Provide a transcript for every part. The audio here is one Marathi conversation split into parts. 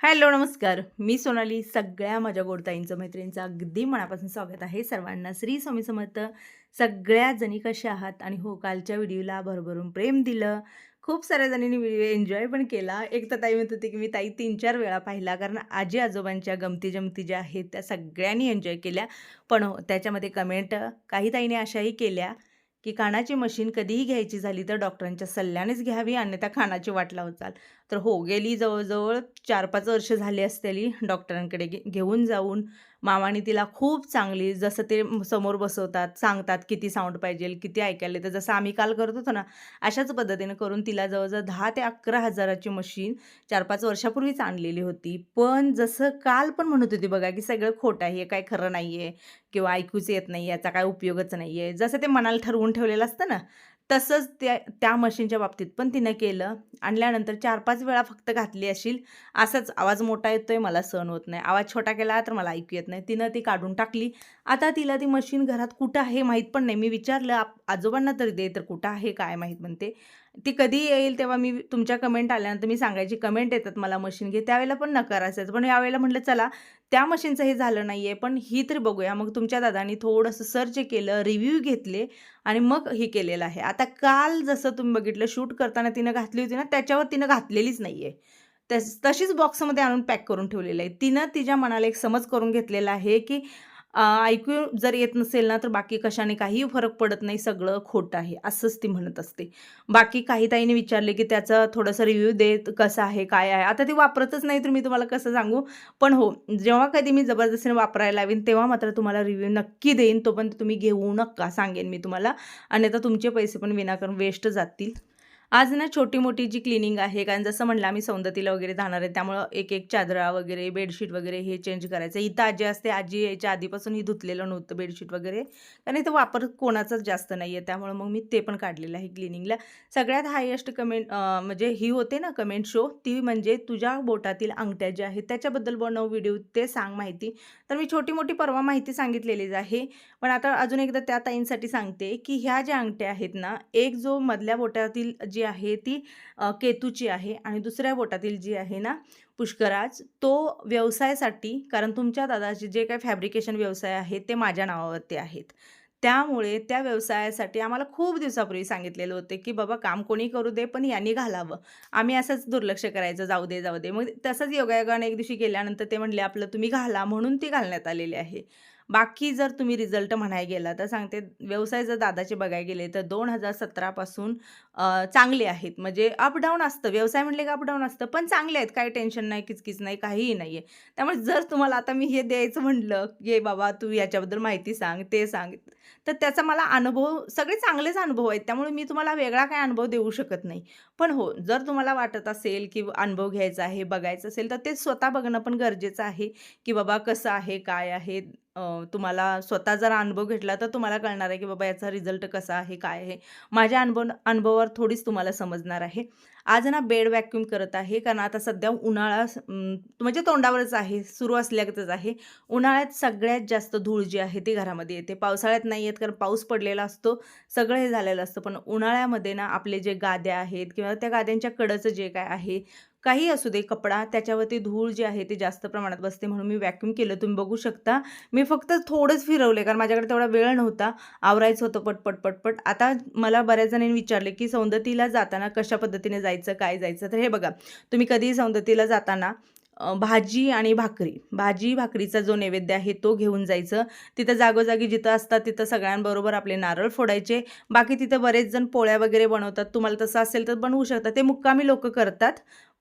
हॅलो नमस्कार. मी सोनाली सगळ्या माझ्या गोडताईंचं मैत्रिणींचं अगदी मनापासून स्वागत आहे सर्वांना. श्री स्वामी समर्थ. सगळ्या जणी कशा आहात? आणि हो कालच्या व्हिडिओला भरभरून प्रेम दिलं. खूप साऱ्या जणींनी व्हिडिओ एन्जॉय पण केला. एक तर ताई म्हणत होती की मी ताई तीन चार वेळा पाहिला कारण आजी आजोबांच्या गमती जमती ज्या आहेत त्या सगळ्यांनी एन्जॉय केल्या. पण हो त्याच्यामध्ये कमेंट काही ताईने अशाही केल्या. की कानाची मशीन कधीही घ्यायची झाली तर डॉक्टरांच्या सल्ल्यानेच घ्यावी अन्यथा कानाची वाट लावत चाल तर हो गेली जवळजवळ चार पाच वर्ष झाली असतेली डॉक्टरांकडे घे घेऊन जाऊन. मामाने तिला खूप चांगली जसं ते समोर बसवतात सांगतात किती साऊंड पाहिजे किती ऐकायला तर जसं आम्ही काल करत होतो ना अशाच पद्धतीने करून तिला जवळजवळ दहा ते अकरा हजाराची मशीन चार पाच वर्षापूर्वीच आणलेली होती. पण जसं काल पण म्हणत होती बघा की सगळं खोटं आहे हे काय खरं नाही आहे किंवा ऐकूच येत नाही याचा काय उपयोगच नाही आहे जसं ते मनाला ठरवून ठेवलेलं असतं ना तसंच त्या त्या मशीनच्या बाबतीत पण तिनं केलं. आणल्यानंतर चार पाच वेळा फक्त घातली असेल असाच आवाज मोठा येतोय मला सहन होत नाही. आवाज छोटा केला तर मला ऐकू येत नाही. तिनं ती काढून टाकली. आता तिला ती मशीन घरात कुठं आहे माहीत पण नाही. मी विचारलं आप आजोबांना तरी दे तर कुठं आहे काय माहीत म्हणते. ती कधी येईल तेव्हा मी तुमच्या कमेंट आल्यानंतर मी सांगायची कमेंट येतात मला मशीन घे. त्यावेळेला पण नकार असायचं. पण यावेळेला म्हटलं चला त्या मशीनचं हे झालं नाही आहे पण ही तरी बघूया. मग तुमच्या दादानी थोडंसं सर्च केलं रिव्ह्यू घेतले आणि मग हे केलेलं आहे. आता काल जसं तुम्ही बघितलं शूट करताना तिनं घातली होती ना त्याच्यावर तिनं घातलेलीच नाही आहे तस तशीच बॉक्समध्ये आणून पॅक करून ठेवलेलं आहे. तिनं तिच्या मनाला एक समज करून घेतलेला आहे की ऐकू जर येत नसेल ना तर बाकी कशाने काही फरक पडत नाही सगळं खोटं आहे असंच ती म्हणत असते. बाकी काही ताईने विचारले की त्याचा थोडासा रिव्ह्यू देत कसं आहे काय आहे? आता ती वापरतच नाही तर मी तुम्हाला कसं सांगू? पण हो जेव्हा कधी मी जबरदस्तीने वापरायला लावीन तेव्हा मात्र तुम्हाला रिव्ह्यू नक्की देईन तोपर्यंत तुम्ही घेऊ नका सांगेन मी तुम्हाला. आणि आता तुमचे पैसे पण विनाकारण वेस्ट जातील. आज ना छोटी मोठी जी क्लिनिंग आहे कारण जसं म्हणलं आम्ही सौंदतीला वगैरे जाणार आहे त्यामुळं एक एक चादरा वगैरे बेडशीट वगैरे हे चेंज करायचं. इथं आजी असते आजी यायच्या आधीपासून ही धुतलेलं नव्हतं बेडशीट वगैरे. कारण इथं वापर कोणाचाच जास्त नाही आहे त्यामुळं मग मी ते पण काढलेलं आहे क्लिनिंगला सगळ्यात हायेस्ट कमेंट म्हणजे ही होते ना कमेंट शो ती म्हणजे तुझ्या बोटातील अंगठ्या ज्या आहेत त्याच्याबद्दल बनव व्हिडिओ ते सांग माहिती. तर मी छोटी मोठी परवा माहिती सांगितलेलीच आहे. पण आता अजून एकदा त्या ताईंसाठी सांगते की ह्या ज्या अंगठ्या आहेत ना एक जो मधल्या बोटातील जी आहे ती केतूची आहे आणि दुसऱ्या बोटातील जी आहे ना पुष्कराज तो व्यवसायासाठी कारण तुमच्या दादाचे जे काही फॅब्रिकेशन व्यवसाय आहेत ते माझ्या नावावरती आहेत. त्यामुळे त्या व्यवसायासाठी आम्हाला खूप दिवसापूर्वी सांगितलेलं होते की बाबा काम कोणी करू दे पण यांनी घालावं. आम्ही असंच दुर्लक्ष करायचं जाऊ दे जाऊ दे. मग तसंच योगायोगाने एक दिवशी गेल्यानंतर ते म्हणले आपलं तुम्ही घाला म्हणून ती घालण्यात आलेली आहे. बाकी जर तुम्ही रिझल्ट म्हणाय गेला तर सांगते व्यवसाय जर दादाचे बघायला गेले तर दोन हजार सतरापासून चांगले आहेत. म्हणजे अपडाऊन असतं. व्यवसाय म्हटले का अपडाऊन असतं पण चांगले आहेत. काही टेन्शन नाही किचकिच नाही काहीही नाही आहे त्यामुळे जर तुम्हाला आता मी हे द्यायचं म्हटलं की बाबा तू याच्याबद्दल माहिती सांग ते सांग तर त्याचा मला अनुभव सगळे चांगलेच अनुभव आहेत. त्यामुळे मी तुम्हाला वेगळा काय अनुभव देऊ शकत नाही. पण हो जर तुम्हाला वाटत असेल की अनुभव घ्यायचा आहे बघायचं असेल तर ते स्वतः बघणं पण गरजेचं आहे की बाबा कसं आहे काय आहे अ, तुम्हाला स्वतः जर अनुभव घेतला तर तुम्हाला कळणार आहे की बाबा याचा रिझल्ट कसा आहे काय आहे. माझ्या अनुभव अनुभवावर थोडीच तुम्हाला समजणार आहे. आज ना बेड व्हॅक्यूम करत आहे कारण आता सध्या उन्हाळा स- अम, म्हणजे तोंडावरच आहे सुरू असल्यागतच आहे. उन्हाळ्यात सगळ्यात जास्त धूळ जी आहे ती घरामध्ये येते. पावसाळ्यात नाही येत कारण पाऊस पडलेला असतो सगळं हे झालेलं असतं. पण उन्हाळ्यामध्ये ना आपले जे गाद्या आहेत किंवा त्या गाद्यांच्या कडचं जे काय आहे काही असू दे कपडा त्याच्यावरती धूळ जी आहे ती जास्त प्रमाणात बसते म्हणून मी व्हॅक्यूम केलं. तुम्ही बघू शकता. मी फक्त थोडंच फिरवले कारण माझ्याकडे तेवढा वेळ नव्हता. आवरायचं होतं पटपट पटपट आता मला बऱ्याच जणांनी विचारले की सौंदतीला जाताना कशा पद्धतीने जायचं काय जायचं? तर हे बघा तुम्ही कधीही सौंदतीला जाताना भाजी आणि भाकरी भाजी भाकरीचा जो नैवेद्य आहे तो घेऊन जायचं. तिथं जागोजागी जिथं असतात तिथं सगळ्यांबरोबर आपले नारळ फोडायचे. बाकी तिथं बरेच जण पोळ्या वगैरे बनवतात. तुम्हाला तसं असेल तर बनवू शकता. ते मुक्कामी लोक करतात.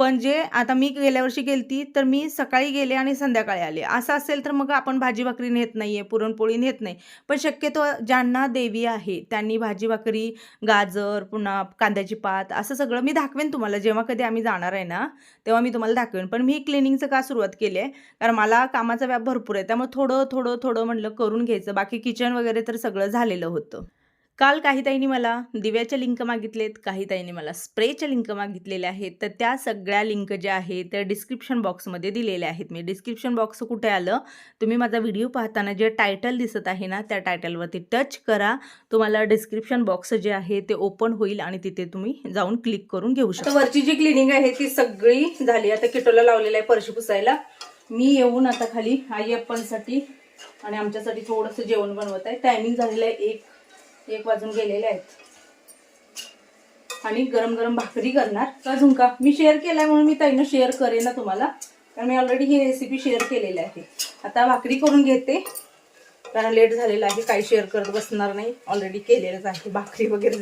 पण जे आता मी गेल्या वर्षी गेलती तर मी सकाळी गेले आणि संध्याकाळी आले. असं असेल तर मग आपण भाजी भाकरी नेत नाही आहे पुरणपोळी नेत नाही. पण शक्यतो ज्यांना देवी आहे त्यांनी भाजी भाकरी गाजर पुन्हा कांद्याची पात असं सगळं मी दाखवेन तुम्हाला. जेव्हा कधी आम्ही जाणार आहे ना तेव्हा मी तुम्हाला दाखवेन. पण मी क्लिनिंगचं का सुरुवात केली आहे? कारण मला कामाचा व्याप भरपूर आहे. त्यामुळे थोडं थोडं थोडं म्हटलं करून घ्यायचं. बाकी किचन वगैरे तर सगळं झालेलं होतं. काल काही ताईंनी मला दिव्याच्या लिंक मागितलेत काही ताईंनी मला स्प्रेच्या लिंक मागितलेल्या आहेत. तर त्या सगळ्या लिंक ज्या आहेत त्या डिस्क्रिप्शन बॉक्समध्ये दिलेल्या आहेत. मी डिस्क्रिप्शन बॉक्स कुठे आलं तुम्ही माझा व्हिडिओ पाहताना जे टायटल दिसत आहे ना त्या टायटलवरती टच करा. तुम्हाला डिस्क्रिप्शन बॉक्स जे आहे ते ओपन होईल आणि तिथे तुम्ही जाऊन क्लिक करून घेऊ शकता. वरची जी क्लिनिंग आहे ती सगळी झाली. आता किटोला लावलेला आहे परशी पुसायला. मी येऊन आता खाली आई अप्पांसाठी आणि आमच्यासाठी थोडंसं जेवण बनवत आहे. टायमिंग झालेलं आहे एक एक वाजून गेलेले आहेत. आणि गरम गरम भाकरी करणार. का झुंका मी शेअर केलाय म्हणून मी ताईनं शेअर करेन ना तुम्हाला. कारण मी ऑलरेडी ही रेसिपी शेअर केलेली आहे. आता भाकरी करून घेते. कारण लेट झालेलं आहे. काही शेअर करत बसणार नाही. ऑलरेडी केलेलंच आहे. भाकरी वगैरे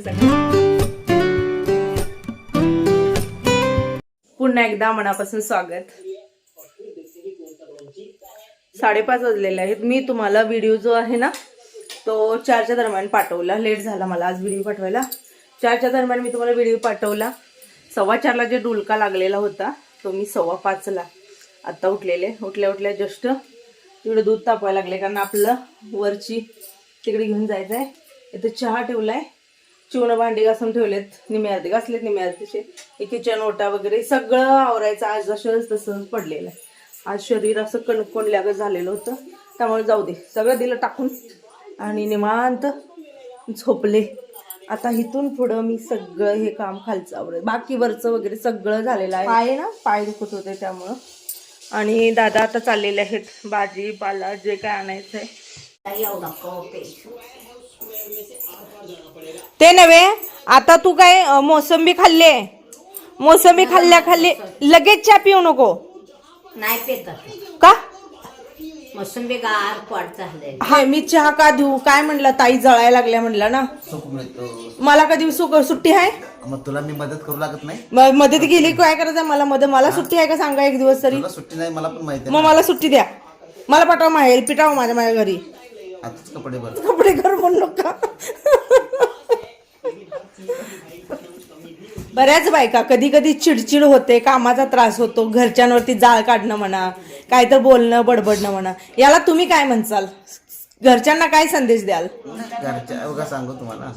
पुन्हा एकदा मनापासून स्वागत. साडेपाच वाजलेले आहेत. मी तुम्हाला व्हिडिओ जो आहे ना तो चारच्या दरम्यान पाठवला. लेट झाला मला आज व्हिडिओ पाठवायला. चारच्या दरम्यान मी तुम्हाला व्हिडिओ पाठवला. सव्वा चारला जे डुलका लागलेला होता तो मी सव्वा पाचला. आत्ता उठलेले. उठल्या उठल्या जस्ट तिकडे दूध तापवायला लागले कारण आपलं वरची तिकडे घेऊन जायचं आहे इथं चहा ठेवला आहे चिवणं भांडी घासून ठेवलेत. निम्मे अर्धे घासलेत निम्मे अर्धेचे किचन ओटा वगैरे सगळं आवरायचं. आज जसंच तसंच पडलेलं आहे. आज शरीर असं कणकोंडल्यागत झालेलं होतं. त्यामुळे जाऊ दे. सगळं दिलं टाकून. आणि निवांत झोपले. आता इथून पुढं मी सगळं हे काम खालचं आवडेल बाकी वरचं वगैरे सगळं झालेलं आहे. पाय ना पाय दुखत होते त्यामुळं. आणि दादा आता चाललेले आहेत भाजीपाला जे काय आणायचं आहे. ते नव्हे आता तू काय मोसंबी खाल्ली मोसंबी खाल्ल्या खाल्ली लगेच चहा पिऊ नको. नाही का? मोसंबी गार पोट झालंय हा मी चहा का देऊ? काय म्हणलं? ताई जळायला लागल्या म्हणलं ना. सुख मिळतो मला कधी सुक सुट्टी आहे? मग तुला मी मदत करू लागत नाही? म- मदत गेली काय करायचं? मला मदत मला सुट्टी आहे का सांगा एक दिवस तरी? तुला सुट्टी नाही मला पण माहिती मग मला सुट्टी द्या. मला पाठवा माहेर पिटाव माझ्या माझ्या घरी. आताच कपडे भर. कपडे घर म्हणू नका. बऱ्याच बायका कधी कधी चिडचिड होते कामाचा त्रास होतो घरच्यांवरती जाळ काढणं म्हणा काय तर बोलणं बडबडणं म्हणा. याला तुम्ही काय म्हणसाल घरच्यांना काय संदेश द्याल? घरच्या बघा सांगू तुम्हाला.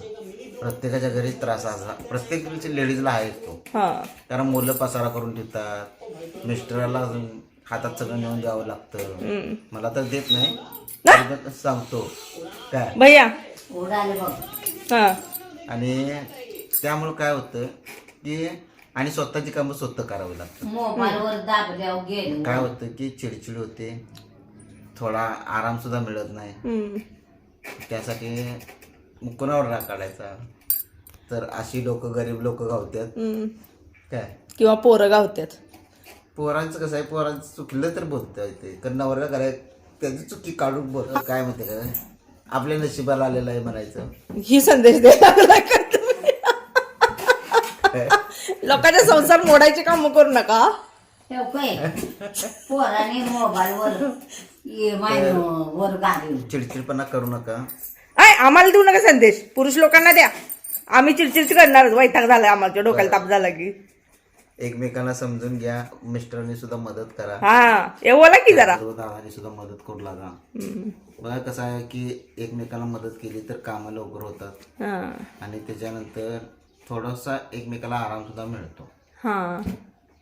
प्रत्येकाच्या घरी त्रास असा प्रत्येक लेडीजला आहे तो. हा. कारण मुलं पसारा करून ठेवतात. मिस्टराला अजून हातात सगळं नेऊन द्यावं लागतं. मला तर देत नाही. सांगतो. काय? भैया. उडाले बघ. हा. आणि त्यामुळं काय होतं की आणि स्वतःची कामं स्वतः करावी लागतात. मोबाईलवर दाबल्यावर गेलो. काय होतं की चिडचिड होते. थोडा आराम सुद्धा मिळत नाही. हम्म. त्यासाठी कोणावर राग काढायचा? तर अशी लोक गरीब लोक गावतात हम्म. काय? किंवा पोरं गावत्यात. पोरांचं कसं आहे पोरांचं चुकलं तर बोलता येते कारण नवरा कराय त्याची चुकी काढून बोल काय म्हणते का? आपल्या नशिबाला आलेलं आहे म्हणायचं. ही संदेश द्यायला लागलाय का तुम्ही? लोकांच्या संसार मोडायचे काम करू नका. ठेव काय पोराने मोबाईलवर ये माय वर गाडी चिडचिडपणा करू नका. आय आम्हाला देऊ नका संदेश. पुरुष लोकांना द्या. आम्ही चिडचिड करणारच. वैताग झाला आम्हाला. डोक्याला ताप झाला की. एकमेकांना समजून घ्या. मिस्टरांनी सुद्धा मदत करा. हा हे बोला की जरा. दादानी सुद्धा मदत करू लागा. बघा कसं आहे की एकमेकाला मदत केली तर कामं लवकर होतात. हा. आणि त्याच्यानंतर थोडासा एकमेकाला आराम सुद्धा मिळतो. हा.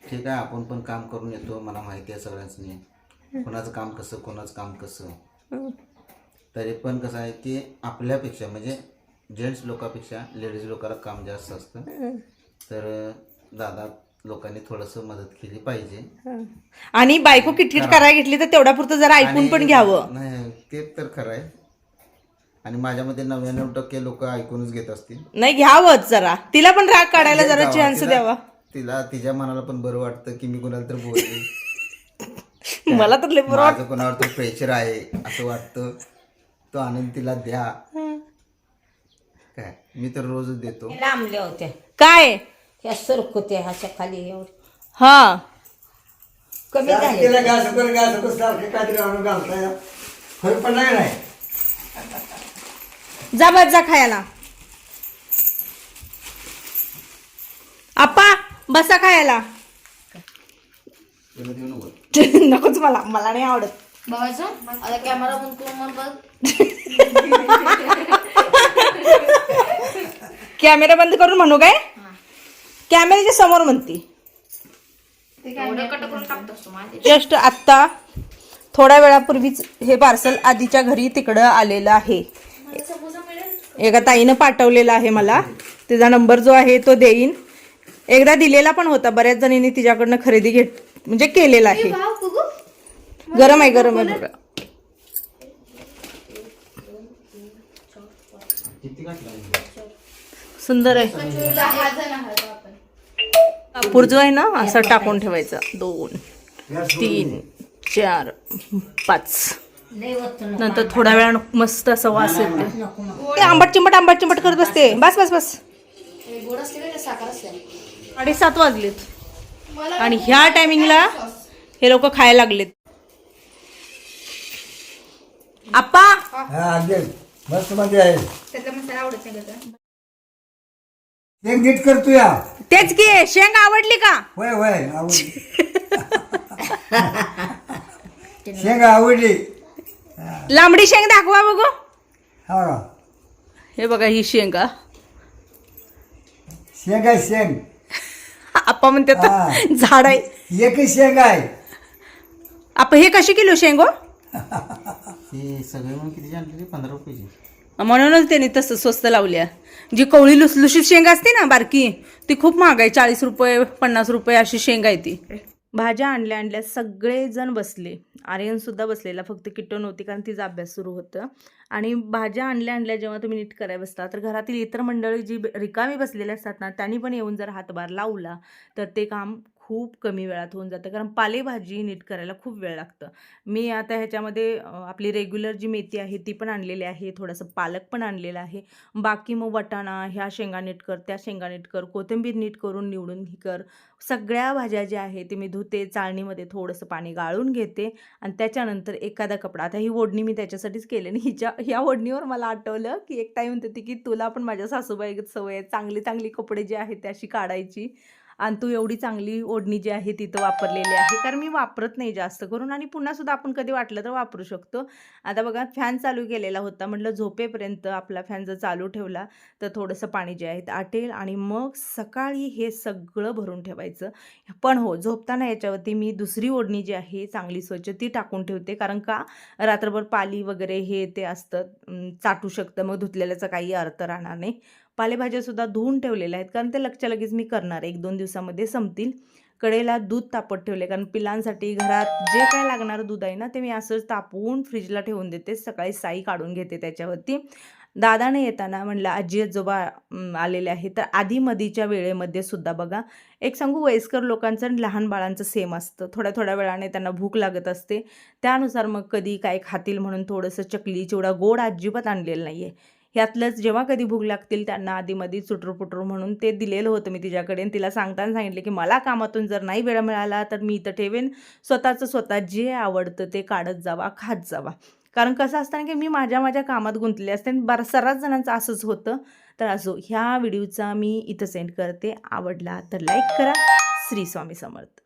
ठीक आहे आपण पण काम करून येतो. मला माहिती आहे सगळ्यांनी कोणाचं काम कसं कोणाचं काम कसं. तरी पण कसं आहे की आपल्यापेक्षा म्हणजे जेंट्स लोकांपेक्षा लेडीज लोकांना काम जास्त असतं. तर दादा लोकांनी थोडंसं मदत केली पाहिजे. आणि बायको किटकिट करायला घेतली तर तेवढ्या पुरतं जरा ऐकून पण आणि- घ्यावं. नाही ते तर खरं आहे. आणि माझ्यामध्ये नव्याण्णव टक्के लोक ऐकूनच घेत असतील. नाही घ्यावंच जरा. तिला पण राग काढायला जरा द्यावा. चान्स तिला- द्यावा. तिला तिच्या मनाला पण बरं वाटतं की मी कोणाला तर बोलले. मला तर लय बरं माझं कोणावर तो प्रेशर आहे असं वाटतं. तो आनंद तिला द्या. काय? मी तर रोजच देतो. लांबल्या होत्या काय? ह्या सरकुत्या ह्याच्या खाली एवढं हा. कमी झाले. केलं घास कर घास कर सारखं काहीतरी आणून घालताय. फरक पडला का नाही? जा बस जा खायला. आप्पा बसा खायला. तुला देऊ नको. नकोच मला मला नाही आवडत. बघायचं आता कॅमेरा बंद करून मग बघ. कॅमेरा बंद करून म्हणू काय? कॅमेऱ्याच्या समोर म्हणते. जस्ट आत्ता थोड्या वेळापूर्वीच हे पार्सल आधीच्या घरी तिकडं आलेलं आहे. एका ताईनं पाठवलेला आहे मला. तिचा नंबर जो आहे तो देईन. एकदा दिलेला पण होता. बऱ्याच जणींनी तिच्याकडनं खरेदी घेत म्हणजे केलेला आहे. गरम आहे गरम आहे बघा. सुंदर आहे. कापूर जो आहे ना असं टाकून ठेवायचा. दोन तीन चार पाच. नंतर थोड्या वेळा मस्त असं वास येते. आंबट चिंबट आंबट चिंबट करत असते बस बस बस. साडेसात वाजलेत. आणि ह्या टायमिंगला हे लोक खायला लागलेत. आप्पा! हा मस्त मध्ये आहे. ते नीट करतो या. तेच की शेंग आवडली का? होय होय आवडली. शेंग आवडली. लांबडी शेंग दाखवा बघू. हा. हे बघा ही शेंगा. शेंग आहे शेंग. आप्पा म्हणतात हा. झाड आहे. एकच शेंग आहे. आपण हे कशी किलो शेंगो हे? सगळे म्हणून किती आणले पंधरा रुपयाची. म्हणूनच त्यांनी तसं स्वस्त लावल्या. जी कवळी लुसलुशीत शेंगा असते ना बारकी ती खूप महाग आहे चाळीस रुपये पन्नास रुपये अशी शेंगा आहे ती. भाज्या आणल्या आणल्या सगळेजण बसले. आर्यनसुद्धा बसलेला फक्त किट्टो नव्हती कारण तिचा अभ्यास सुरू होतं. आणि भाज्या आणल्या आणल्या जेव्हा तुम्ही नीट करायला बसता तर घरातील इतर मंडळी जी रिकामी बसलेली असतात ना त्यांनी पण येऊन जर हातभार लावला. तर ते काम खूप कमी वेळात होऊन जातं. कारण पालेभाजी नीट करायला खूप वेळ लागतं. मी आता ह्याच्यामध्ये आपली रेग्युलर जी मेथी आहे ती पण आणलेली आहे. थोडंसं पालक पण आणलेलं आहे. बाकी मग वटाणा ह्या शेंगा नीट कर त्या शेंगा नीट कर कोथिंबीर नीट करून निवडून ही कर. सगळ्या भाज्या ज्या आहेत ते मी धुते चाळणीमध्ये थोडंसं पाणी गाळून घेते आणि त्याच्यानंतर एखादा कपडा. आता ही ओढणी मी त्याच्यासाठीच केली आणि हिच्या ह्या ओढणीवर मला आठवलं की एक टाईम होती की तुला पण माझ्या सासूबाई सवय आहे. चांगली चांगली कपडे जे आहेत ते अशी काढायची. तू एवढी चांगली ओढणी जी आहे तिथं वापरलेली आहे. कारण मी वापरत नाही जास्त करून आणि पुन्हा सुद्धा आपण कधी वाटलं तर वापरू शकतो. आता बघा फॅन चालू केलेला होता. म्हटलं झोपेपर्यंत आपला फॅन जर चालू ठेवला तर थोडंसं पाणी जे आहे ते आटेल आणि मग सकाळी हे सगळं भरून ठेवायचं. पण हो झोपताना याच्यावरती मी दुसरी ओढणी जी आहे चांगली स्वच्छ ती टाकून ठेवते. कारण का? रात्रभर पाली वगैरे हे ते असतं चाटू शकतं. मग धुतलेल्याचा काही अर्थ राहणार नाही. पालेभाज्यासुद्धा धुवून ठेवलेल्या आहेत. कारण ते लगच्या लगेच मी करणार एक दोन दिवसामध्ये संपतील. कडेला दूध तापत ठेवले. कारण पिलांसाठी घरात जे काय लागणारं दूध आहे ना ते मी असंच तापवून फ्रीजला ठेवून देते. सकाळी साई काढून घेते त्याच्यावरती. दादाने येताना म्हणलं आजी आजोबा आलेले आहे तर आधीमधीच्या वेळेमध्ये सुद्धा बघा एक सांगू वयस्कर लोकांचं आणि लहान बाळांचं सेम असतं. थोड्या थोड्या वेळाने त्यांना भूक लागत असते. त्यानुसार मग कधी काय खातील म्हणून थोडंसं चकली चिवडा गोड अजिबात आणलेलं नाही आहे ह्यातलंच जेव्हा कधी भूक लागतील त्यांना आधीमध्ये चुटरू म्हणून ते दिलेलं होतं मी तिच्याकडे. आणि तिला सांगताना सांगितले की मला कामातून जर नाही वेळ मिळाला तर मी इथं ठेवेन. स्वतःचं स्वतः जे आवडतं ते काढत जावा खात जावा. कारण कसं असतं ना की मी माझ्या माझ्या कामात गुंतले असते आणि बरं सर्रास जणांचं असंच होतं. तर असो ह्या व्हिडिओचा मी इथं सेंड करते. आवडला तर लाईक करा. श्री स्वामी समर्थ.